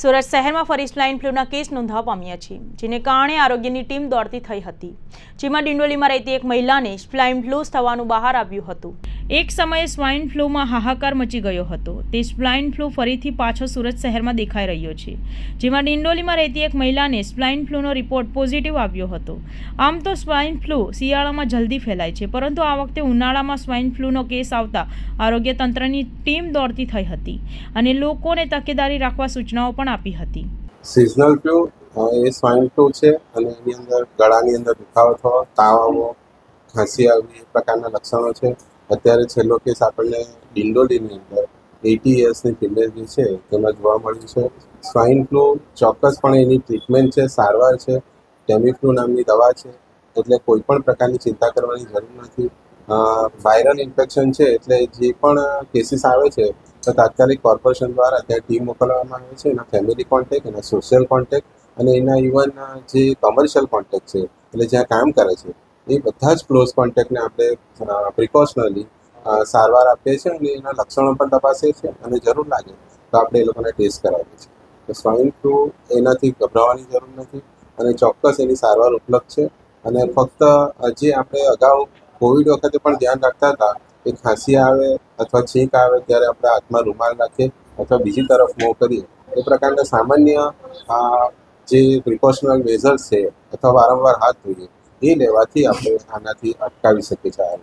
સુરત શહેરમાં ફરી swine ફ્લૂના case નોંધવા પામ્યા છે, જેને કારણે આરોગ્યની ટીમ દોડતી થઈ હતી. જેમાં ડિંડોલીમાં રહેતી એક મહિલાને સ્વાઇન ફ્લૂ થવાનું બહાર આવ્યું હતું. એક સમયે સ્વાઇન ફ્લૂમાં હાહાકાર મચી ગયો હતો. તે સ્વાઇન ફ્લૂ ફરીથી પાછો સુરત શહેરમાં દેખાઈ રહ્યો છે, જેમાં ડિંડોલીમાં રહેતી એક મહિલાને સ્વાઇન ફ્લૂનો રિપોર્ટ પોઝિટિવ આવ્યો હતો. આમ તો સ્વાઇન ફ્લૂ શિયાળામાં જલ્દી ફેલાય છે, પરંતુ આ વખતે ઉનાળામાં સ્વાઇન ફ્લૂનો કેસ આવતા આરોગ્ય તંત્રની ટીમ દોડતી થઈ હતી અને લોકોને તકેદારી રાખવા સૂચનાઓ પણ આપી હતી. સિઝનલ ફ્લૂ એ સ્વાઇન ફ્લૂ છે અને એની અંદર ગળાની અંદર દુખાવો થવો, તાવ આવવો ખાંસી આવવી એ પ્રકારના લક્ષણો છે. અત્યારે છેલ્લો કેસ આપણને ડિંડોલીની અંદર એટી યર્સની ફિમેલ જે છે તેમાં જોવા મળ્યું છે. સ્વાઇન ફ્લૂ ચોક્કસપણે એની ટ્રીટમેન્ટ છે, સારવાર છે. ટેમિફ્લુ નામની દવા છે. એટલે કોઈ પણ પ્રકારની ચિંતા કરવાની જરૂર નથી. વાયરલ ઇન્ફેક્શન છે એટલે જે પણ કેસીસ આવે છે તો તાત્કાલિક કોર્પોરેશન દ્વારા ત્યાં ટીમ મોકલવામાં આવે છે. એના ફેમિલી કોન્ટેક એના સોશિયલ કોન્ટેક અને એના ઇવન જે કોમર્શિયલ કોન્ટેક છે, એટલે જ્યાં કામ કરે છે, એ બધા જ ક્લોઝ કોન્ટેક્ટને આપણે પ્રિકોશનલી સારવાર આપીએ છીએ અને એના લક્ષણો પણ તપાસીએ છીએ અને જરૂર લાગે તો આપણે એ લોકોને ટેસ્ટ કરાવીએ છીએ. તો સ્વાઇન ફ્લૂ એનાથી ગભરાવાની જરૂર નથી અને ચોક્કસ એની સારવાર ઉપલબ્ધ છે. અને ફક્ત જે આપણે અગાઉ કોવિડ વખતે પણ ધ્યાન રાખતા હતા કે ખાંસી આવે અથવા છીંક આવે ત્યારે આપણે હાથમાં રૂમાલ રાખીએ અથવા બીજી તરફ મોં કરીએ એ પ્રકારના સામાન્ય જે પ્રિકોશનલ મેઝર્સ છે અથવા વારંવાર હાથ ધોઈએ, એ લેવાથી આપણે આનાથી અટકાવી શકીએ છીએ.